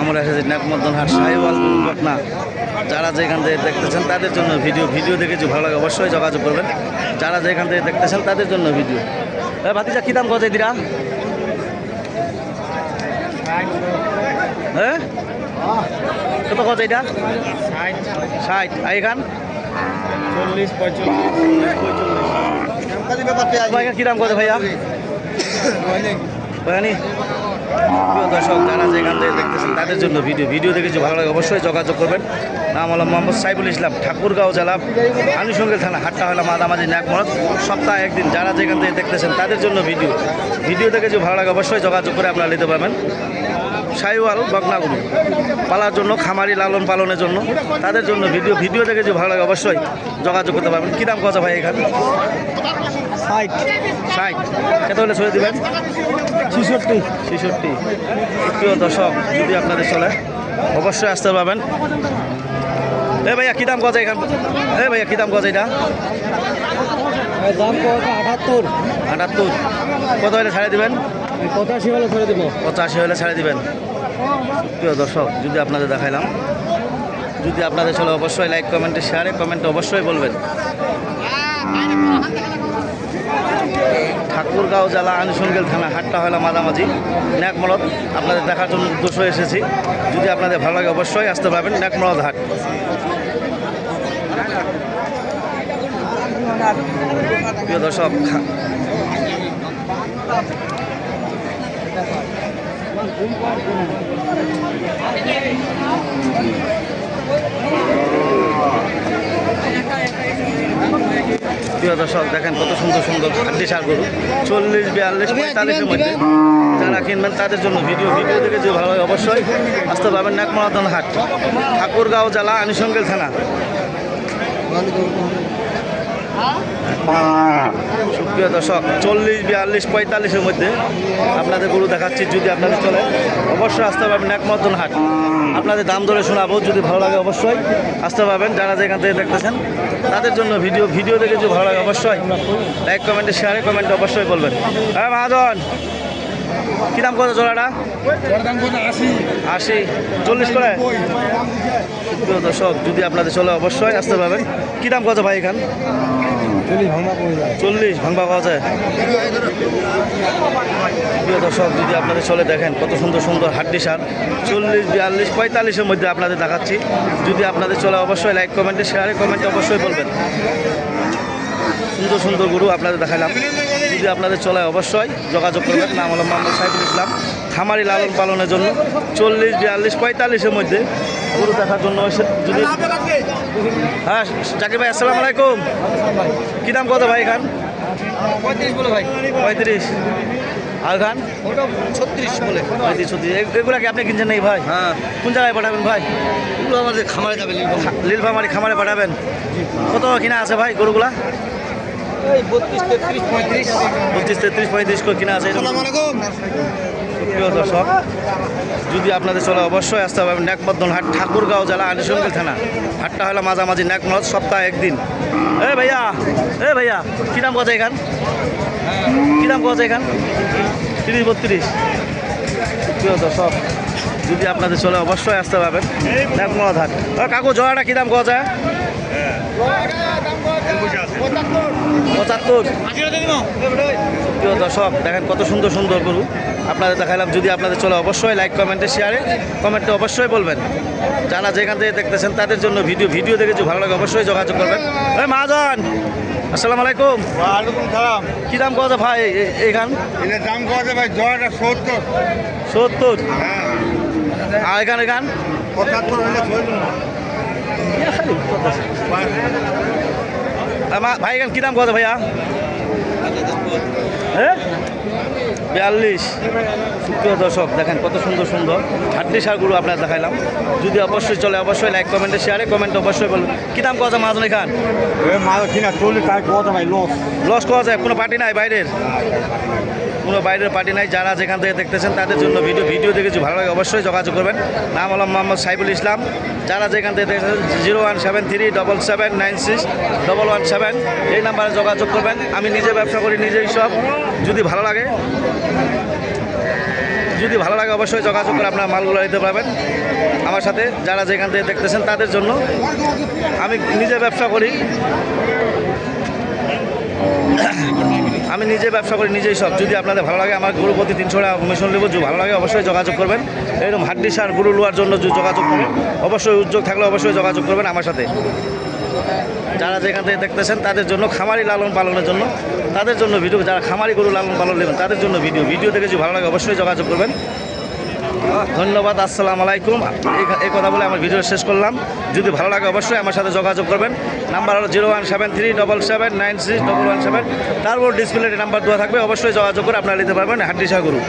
আমরা এসেছি নাকমর্দন হাট সাহেবাল ঘটনা যারা যেখান থেকে দেখতেছেন তাদের জন্য ভিডিও ভিডিও দেখে যদি ভালো লাগে অবশ্যই যোগাযোগ করবেন। যারা যেখান থেকে দেখতেছেন তাদের জন্য ভিডিও। এ ভাতিজা কী দাম কত দিরা? হ্যাঁ? কত কত এটা ষাট। আর এখান? চল্লিশ পঁয়চল্লিশ। ভাইয়া কী দাম কত ভাইয়া? প্রিয় দর্শক, যারা যেখান থেকে দেখতেছেন তাদের জন্য ভিডিও ভিডিও দেখে ভালো লাগে, অবশ্যই যোগাযোগ করবেন। নাম হলো মোহাম্মদ সাইফুল ইসলাম, ঠাকুরগাঁও জেলা, আনুষঙ্গিক থানা, হাটটা হলো মাদামাজি ন্যাকমরত সপ্তাহে একদিন যারা যেখান থেকে দেখতেছেন তাদের জন্য ভিডিও। ভিডিও দেখে যদি ভালো লাগে, অবশ্যই যোগাযোগ করে আপনারা নিতে পারবেন। সাইওয়াল বগনাগুরু পালার জন্য, খামারি লালন পালনের জন্য তাদের জন্য ভিডিও। ভিডিও দেখে যদি ভালো লাগে, অবশ্যই যোগাযোগ করতে পারবেন। কী দাম কত ভাই এখানে? ষাট। ষাট। কত হলে ছেড়ে দেবেন? ছেষট্টি। ছেষট্টি। প্রিয় দর্শক যদি আপনাদের চলে অবশ্যই আসতে পারবেন। এ ভাইয়া কী দাম গজা এখান? এ ভাইয়া কী দাম গজা এটা? দাম আটাত্তর। আটাত্তর। কত হলে ছাড়ে দেবেন? পঁচাশি হলে ছেড়ে দেবো। পঁচাশি হলে ছাড়ে দিবেন। প্রিয় দর্শক যদি আপনাদের দেখাইলাম যদি আপনাদের চলে অবশ্যই লাইক কমেন্টে শেয়ারে কমেন্টে অবশ্যই বলবেন। ঠাকুরগাঁও জেলা আনুষঙ্গিক থানা, হাটটা হলো মাঝামাঝি ন্যাকমরদ আপনাদের দেখার জন্য উদ্দেশ্য এসেছি। যদি আপনাদের ভালো লাগে অবশ্যই আসতে পারবেন ন্যাকমরদ হাট। প্রিয় দর্শক খা- প্রিয় দর্শক দেখেন কত সুন্দর সুন্দর খাদ্য সার গরু। চল্লিশ বিয়াল্লিশ পঁয়তাল্লিশের মধ্যে যারা কিনবেন তাদের জন্য ভিডিও ভিডিও দেখে যে ভালো হয় অবশ্যই আসতে পারবেন নাকমাতন হাট ঠাকুরগাঁও জেলা আনুষঙ্গেল থানা। সুপ্রিয় দর্শক, চল্লিশ, বিয়াল্লিশ, পঁয়তাল্লিশের মধ্যে আপনাদের গরু দেখাচ্ছি যদি আপনাদের চলে। অবশ্যই আসতে পারবেন একমতন হাট। আপনাদের দাম ধরে শোনাবো, যদি ভালো লাগে অবশ্যই আসতে পারবেন যারা যেখান থেকে দেখতেছেন, তাদের জন্য ভিডিও ভিডিও দেখে যদি ভালো লাগে অবশ্যই লাইক কমেন্টে শেয়ারে কমেন্টে অবশ্যই বলবেন। হ্যাঁ মহাজন, কী দাম কত জোড়াটা? আশি, চল্লিশ করে? দর্শক, যদি আপনাদের চলে অবশ্যই আসতে পারবেন কী দাম কত ভাই এখান? চল্লিশ ভাঙবা পাওয়া যায়। প্রিয় দর্শক, যদি আপনাদের চলে দেখেন কত সুন্দর সুন্দর হাড্ডি সার, চল্লিশ, বিয়াল্লিশ, পঁয়তাল্লিশের মধ্যে আপনাদের দেখাচ্ছি। যদি আপনাদের চলে অবশ্যই লাইক কমেন্টে শেয়ারে কমেন্টে অবশ্যই বলবেন। সুন্দর সুন্দর গরু আপনাদের দেখালাম। যদি আপনাদের চলে অবশ্যই যোগাযোগ করবেন, নাম হলো মোহাম্মদ সাইফুল ইসলাম, খামারি লালন পালনের জন্য। চল্লিশ, বিয়াল্লিশ, পঁয়তাল্লিশের মধ্যে গরু দেখার জন্য যদি হ্যাঁ জাকির ভাই আসসালামু আলাইকুম। কী দাম কত ভাই খান পঁয়ত্রিশ বলে ভাই। পঁয়ত্রিশ। আর খান ওটা ছত্রিশ বলে। পঁয়ত্রিশ ছত্রিশ। এগুলা কি আপনি কিনছেন নাকি ভাই? হ্যাঁ। কোন জায়গায় পাঠাবেন ভাই? এগুলো আমাদের খামারে যাবে লীলফামারি খামারে পাঠাবেন। কত কিনা আছে ভাই গরুগুলা? বত্রিশ তেত্রিশ পঁয়ত্রিশ। পঁচিশ তেত্রিশ পঁয়ত্রিশ কিনা আছে। প্রিয় দর্শক, যদি আপনাদের চলে অবশ্যই আসতে হবে ন্যাকমদ্দন হাট, ঠাকুরগাঁও জেলা আনিসঙ্গিল থানা। হাটটা হলো মাঝামাঝি ন্যাকমত সপ্তাহে একদিন। এ ভাইয়া এ ভাইয়া, কী দাম কথা এখান? কী দাম কথা এখান? তিরিশ বত্রিশ। প্রিয় দর্শক, যদি আপনাদের চলে অবশ্যই আসতে পারবেন ন্যাকমত হাট। কাকু জয়াটা কী কথা? যায় পঁচাত্তর। প্রিয় দর্শক দেখেন কত সুন্দর সুন্দর গরু। আপনাদের দেখালাম যদি আপনাদের চলে অবশ্যই লাইক কমেন্টে শেয়ারে কমেন্টে অবশ্যই বলবেন। যারা যেখান থেকে দেখতেছেন তাদের জন্য ভিডিও ভিডিও দেখে যদি ভালো লাগে অবশ্যই যোগাযোগ করবেন। ওই মহাজন আসসালামু আলাইকুম। ওয়ালাইকুম সালাম। কী দাম কত ভাই এ- এখান? এটার দাম কত ভাই জয়টা সত্তর। সত্তর? হ্যাঁ। আর এখান এখান? পঁচাত্তর। ভাই এখান কী দাম কত ভাইয়া? হ্যাঁ বিয়াল্লিশ। সুপ্রিয় দর্শক দেখেন কত সুন্দর সুন্দর হাড্ডি সারগুলো আপনার দেখাইলাম। যদি অবশ্যই চলে অবশ্যই লাইক কমেন্টে শেয়ারে কমেন্ট অবশ্যই বলুন। কী দাম কথা মাজন খান লস লস করা যায় কোনো পার্টি নাই বাইরের? কোনো বাইরের পার্টি নাই, যারা যেখান থেকে দেখতেছেন তাদের জন্য ভিডিও ভিডিও দেখে ভালো লাগে অবশ্যই যোগাযোগ করবেন। নাম হলো মোহাম্মদ সাইফুল ইসলাম। যারা যেখান থেকে দেখতেছেন, zero one seven three double seven nine six double one seven, এই নাম্বারে যোগাযোগ করবেন। আমি নিজে ব্যবসা করি, নিজেই সব। যদি ভালো লাগে, যদি ভালো লাগে অবশ্যই যোগাযোগ করে আপনার মালগুলো নিতে পারবেন আমার সাথে। যারা যেখান থেকে দেখতেছেন তাদের জন্য আমি নিজে ব্যবসা করি। আমি নিজে ব্যবসা করি, নিজেই সব। যদি আপনাদের ভালো লাগে, আমার গরু প্রতি তিনশো টাকা কমিশন নেব। ভালো লাগে, অবশ্যই যোগাযোগ করবেন। এরকম হাড্ডি সার, গরু লোয়ার জন্য যোগাযোগ করবেন অবশ্যই উদ্যোগ থাকলে অবশ্যই যোগাযোগ করবেন আমার সাথে। যারা যেখান থেকে দেখতেছেন, তাদের জন্য খামারি লালন পালনের জন্য, তাদের জন্য ভিডিও যারা খামারি গরু লালন পালন নেবেন, তাদের জন্য ভিডিও ভিডিও দেখে যদি ভালো লাগে, অবশ্যই যোগাযোগ করবেন। ধন্যবাদ, আসসালামু আলাইকুম। এই- কথা বলে আমার ভিডিও শেষ করলাম। যদি ভালো লাগে অবশ্যই আমার সাথে যোগাযোগ করবেন। নাম্বার হলো zero one seven three double seven nine six double one seven. তারপর ডিসপ্লেটি নাম্বার দেওয়া থাকবে, অবশ্যই যোগাযোগ করে আপনারা নিতে পারবেন হাড্ডি শাহ গরু।